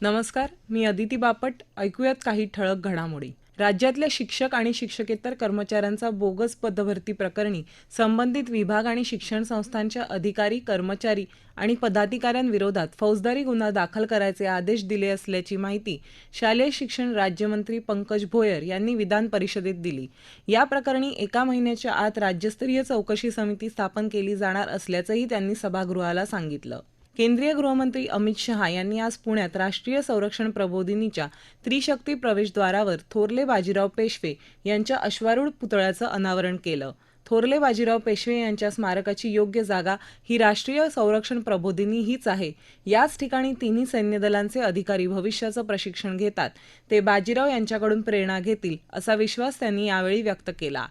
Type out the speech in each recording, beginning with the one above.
नमस्कार मी अदिती बापट. ऐकूयात काही ठळक घडामोडी. राज्यातल्या शिक्षक आणि शिक्षकेतर कर्मचाऱ्यांचा बोगस पदभरती प्रकरणी संबंधित विभाग आणि शिक्षण संस्थांच्या अधिकारी कर्मचारी आणि पदाधिकाऱ्यांविरोधात फौजदारी गुन्हा दाखल करायचे आदेश दिले असल्याची माहिती शालेय शिक्षण राज्यमंत्री पंकज भोयर यांनी विधान परिषदेत दिली. या प्रकरणी एका महिन्याच्या आत राज्यस्तरीय चौकशी समिती स्थापन केली जाणार असल्याचंही त्यांनी सभागृहाला सांगितलं. केंद्रीय गृहमंत्री अमित शहा यांनी आज पुण्यात राष्ट्रीय संरक्षण प्रबोधिनीच्या त्रिशक्ती प्रवेशद्वारावर थोरले बाजीराव पेशवे यांच्या अश्वारूढ पुतळ्याचं अनावरण केलं. थोरले बाजीराव पेशवे यांच्या स्मारकाची योग्य जागा ही राष्ट्रीय संरक्षण प्रबोधिनी हीच आहे. याच ठिकाणी तिन्ही सैन्य दलांचे अधिकारी भविष्याचं प्रशिक्षण घेतात. ते बाजीराव यांच्याकडून प्रेरणा घेतील असा विश्वास त्यांनी यावेळी व्यक्त केला.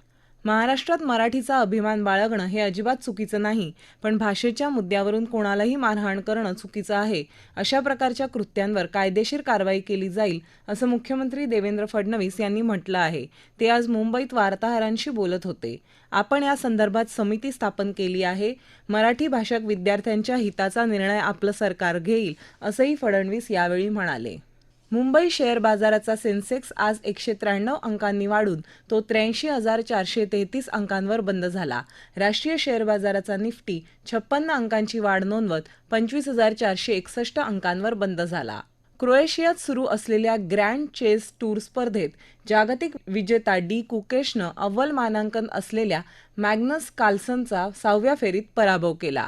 महाराष्ट्रात मराठीचा अभिमान बाळगणं हे अजिबात चुकीचं नाही पण भाषेच्या मुद्द्यावरून कोणालाही मारहाण करणं चुकीचं आहे अशा प्रकारच्या कृत्यांवर कायदेशीर कारवाई केली जाईल असं मुख्यमंत्री देवेंद्र फडणवीस यांनी म्हटलं आहे. ते आज मुंबईत वार्ताहरांशी बोलत होते. आपण या संदर्भात समिती स्थापन केली आहे. मराठी भाषक विद्यार्थ्यांच्या हिताचा निर्णय आपलं सरकार घेईल असंही फडणवीस यावेळी म्हणाले. मुंबई शेअर बाजाराचा सेन्सेक्स आज एकशे त्र्याण्णव अंकांनी वाढून तो त्र्याऐंशी हजार चारशे तेहतीस अंकांवर बंद झाला. राष्ट्रीय शेअर बाजाराचा निफ्टी छप्पन्न अंकांची वाढ नोंदवत पंचवीस हजार चारशे एकसष्ट अंकांवर बंद झाला. क्रोएशियात सुरू असलेल्या ग्रँड चेस टूर स्पर्धेत जागतिक विजेता डी कुकेशनं अव्वल मानांकन असलेल्या मॅग्नस कार्लसनचा सहाव्या फेरीत पराभव केला.